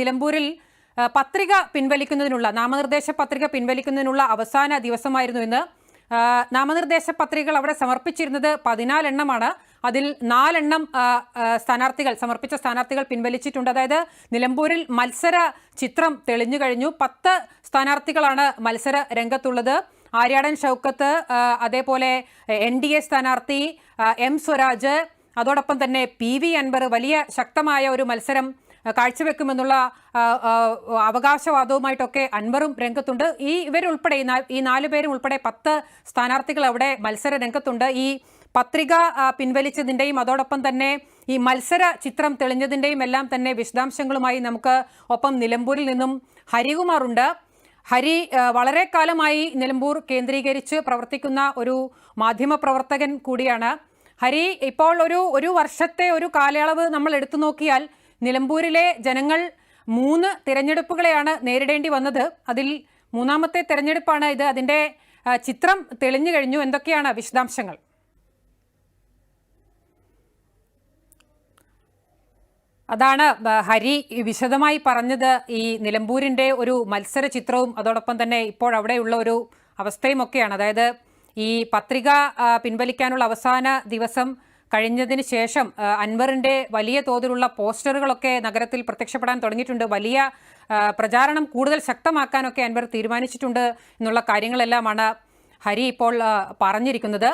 നിലമ്പൂരിൽ പത്രിക പിൻവലിക്കുന്നതിനുള്ള നാമനിർദ്ദേശ പത്രിക പിൻവലിക്കുന്നതിനുള്ള അവസാന ദിവസമായിരുന്നു ഇന്ന്. നാമനിർദ്ദേശ പത്രികകൾ അവിടെ സമർപ്പിച്ചിരുന്നത് പതിനാലെണ്ണമാണ്. അതിൽ നാലെണ്ണം സ്ഥാനാർത്ഥികൾ സമർപ്പിച്ച സ്ഥാനാർത്ഥികൾ പിൻവലിച്ചിട്ടുണ്ട്. അതായത് നിലമ്പൂരിൽ മത്സര ചിത്രം തെളിഞ്ഞു കഴിഞ്ഞു. പത്ത് സ്ഥാനാർത്ഥികളാണ് മത്സര രംഗത്തുള്ളത്. ആര്യാടൻ ഷൗക്കത്ത് അതേപോലെ എൻ ഡി എ സ്ഥാനാർത്ഥി എം സ്വരാജ് അതോടൊപ്പം തന്നെ പി വി അൻവർ വലിയ ശക്തമായ ഒരു മത്സരം കാഴ്ചവെക്കുമെന്നുള്ള അവകാശവാദവുമായിട്ടൊക്കെ അൻവറും രംഗത്തുണ്ട്. ഈ ഇവരുൾപ്പെടെ ഈ നാലു പേരും ഉൾപ്പെടെ പത്ത് സ്ഥാനാർത്ഥികൾ അവിടെ മത്സര രംഗത്തുണ്ട്. ഈ പത്രിക പിൻവലിച്ചതിന്റെയും അതോടൊപ്പം തന്നെ ഈ മത്സര ചിത്രം തെളിഞ്ഞതിന്റെയും എല്ലാം തന്നെ വിശദാംശങ്ങളുമായി നമുക്ക് ഒപ്പം നിലമ്പൂരിൽ നിന്നും ഹരികുമാർ ഉണ്ട്. ഹരി വളരെ കാലമായി നിലമ്പൂർ കേന്ദ്രീകരിച്ച് പ്രവർത്തിക്കുന്ന ഒരു മാധ്യമ പ്രവർത്തകൻ കൂടിയാണ്. ഹരി ഇപ്പോൾ ഒരു ഒരു വർഷത്തെ ഒരു കാലയളവ് നമ്മൾ എടുത്തു നോക്കിയാൽ നിലമ്പൂരിലെ ജനങ്ങൾ മൂന്ന് തിരഞ്ഞെടുപ്പുകളെയാണ് നേരിടേണ്ടി വന്നത്. അതിൽ മൂന്നാമത്തെ തിരഞ്ഞെടുപ്പാണ് ഇത്. അതിന്റെ ചിത്രം തെളിഞ്ഞു കഴിഞ്ഞു. എന്തൊക്കെയാണ് വിശദാംശങ്ങൾ? അതാണ് ഹരി വിശദമായി പറഞ്ഞത്. ഈ നിലമ്പൂരിന്റെ ഒരു മത്സര ചിത്രവും അതോടൊപ്പം തന്നെ ഇപ്പോൾ അവിടെയുള്ള ഒരു അവസ്ഥയും ഒക്കെയാണ് അതായത് ഈ പത്രിക പിൻവലിക്കാനുള്ള അവസാന ദിവസം കഴിഞ്ഞതിന് ശേഷം അൻവറിന്റെ വലിയ തോതിലുള്ള പോസ്റ്ററുകളൊക്കെ നഗരത്തിൽ പ്രത്യക്ഷപ്പെടാൻ തുടങ്ങിയിട്ടുണ്ട്. വലിയ പ്രചാരണം കൂടുതൽ ശക്തമാക്കാനൊക്കെ അൻവർ തീരുമാനിച്ചിട്ടുണ്ട് എന്നുള്ള കാര്യങ്ങളെല്ലാമാണ് ഹരി ഇപ്പോൾ പറഞ്ഞിരിക്കുന്നത്.